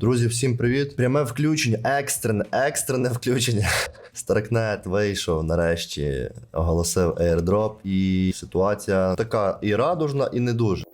Друзі, всім привіт! Пряме включення, екстрене, екстрене включення. Старкнет вийшов нарешті, оголосив airdrop, і ситуація така і радужна, і не дуже.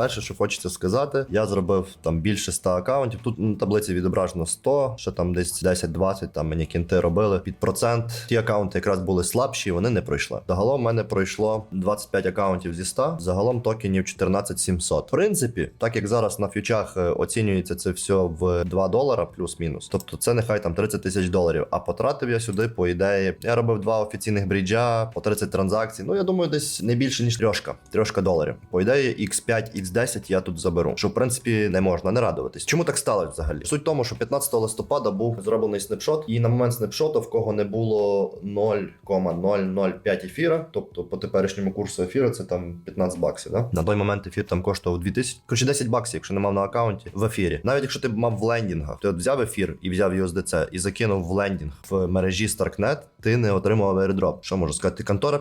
Перше, що хочеться сказати, я зробив там більше 100 акаунтів. Тут на таблиці відображено 100, ще там десь 10-20, там мені кінти робили під процент. Ті акаунти якраз були слабші, вони не пройшли. Загалом в мене пройшло 25 акаунтів зі 100, загалом токенів 14700. В принципі, так як зараз на фьючах е, оцінюється це все в 2 долара плюс-мінус. Тобто це нехай там 30 тисяч доларів. А потратив я сюди, по ідеї, я робив два офіційних бріджа по 30 транзакцій. Ну я думаю, десь не більше ніж трьошка. Трьошка доларів. По ідеї, X5, X10 я тут заберу. Що в принципі не можна не радуватись. Чому так сталося взагалі? Суть в тому, що 15 листопада був зроблений снапшот, і на момент снапшоту, в кого не було 0,005 ефіра, тобто по теперішньому курсу ефіра це там 15 баксів. Да? На той момент ефір там коштував 2000, коротше 10 баксів, якщо не мав на аккаунті в ефірі. Навіть якщо ти мав в лендінгах, ти от взяв ефір і взяв USDC і закинув в лендінг в мережі Starknet, ти не отримав airdrop. Що можу сказати? Контора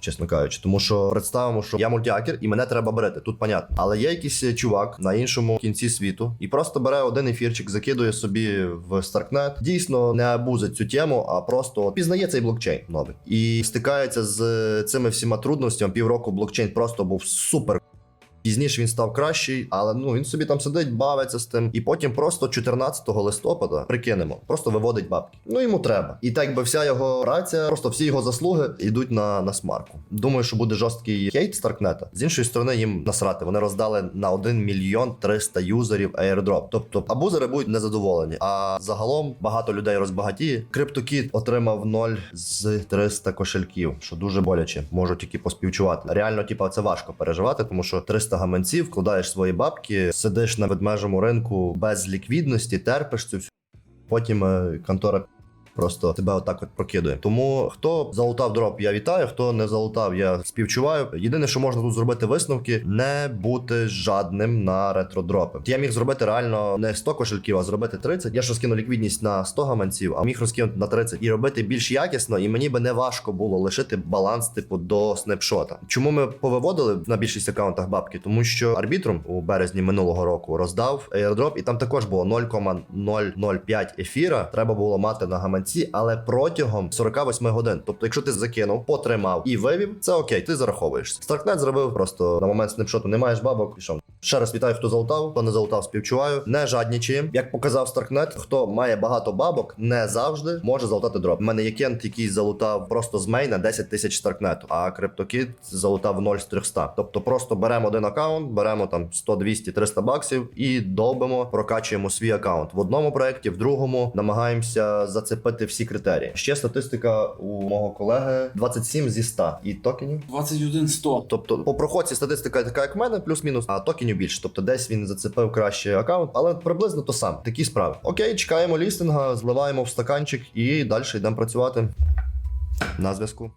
чесно кажучи, тому що представимо, що я мультиакер і мене треба берете. Тут понятно. Але є якийсь е, чувак на іншому кінці світу і просто бере один ефірчик, закидує собі в Старкнет. Дійсно не абузить цю тему, а просто пізнає цей блокчейн новий і стикається з е, цими всіма трудностями. Півроку блокчейн просто був супер. Пізніше він став кращий, але ну він собі там сидить, бавиться з тим, і потім просто 14 листопада прикинемо, просто виводить бабки. Ну йому треба. І так би вся його праця, просто всі його заслуги йдуть на, на смарку. Думаю, що буде жорсткий хейт Старкнета. З іншої сторони, їм насрати. Вони роздали на 1 мільйон 300 юзерів airdrop. Тобто абузери будуть незадоволені. А загалом багато людей розбагатіє. CryptoKid отримав 0 з 300 кошельків, що дуже боляче. Можу тільки поспівчувати. Реально, типа, це важко переживати, тому що 300 гаманців, вкладаєш свої бабки, сидиш на ведмежому ринку без ліквідності, терпиш цю всю. Потім е, контора просто тебе отак от прокидує. Тому хто залутав дроп, я вітаю. Хто не залутав, я співчуваю. Єдине, що можна тут зробити висновки, не бути жадним на ретродропи. Я міг зробити реально не 100 кошельків, а зробити 30. Я ж розкинув ліквідність на 100 гаманців, а міг розкинути на 30 і робити більш якісно. І мені би не важко було лишити баланс типу до снапшота. Чому ми повиводили на більшість аккаунтах бабки? Тому що арбітрум у березні минулого року роздав airdrop, і там також було 0,005 ефіра. Треба було мати на гаманці, але протягом 48 годин. Тобто, якщо ти закинув, потримав і вивів, це окей, ти зараховуєшся. Старкнет зробив просто на момент снапшоту не маєш бабок. Пішов. Ще раз вітаю, хто залутав, хто не залутав, співчуваю. Не жаднічаємо. Як показав Старкнет, хто має багато бабок, не завжди може залутати дроп. У мене є кент, який залутав просто з мейна 10 тисяч Старкнету, а CryptoKid залутав 0 з 300. Тобто просто беремо один аккаунт, беремо там 100, 200, 300 баксів і довбимо, прокачуємо свій аккаунт. В одному проєкті, в другому намагаємося зацепити всі критерії. Ще статистика у мого колеги 27 зі 100 і токенів. 21 100. Тобто по проходці статистика така, як в мене, плюс-мінус, а токенів більше. Тобто десь він зацепив краще аккаунт, але приблизно то сам. Такі справи. Окей, чекаємо лістинга, зливаємо в стаканчик і далі йдемо працювати. На зв'язку.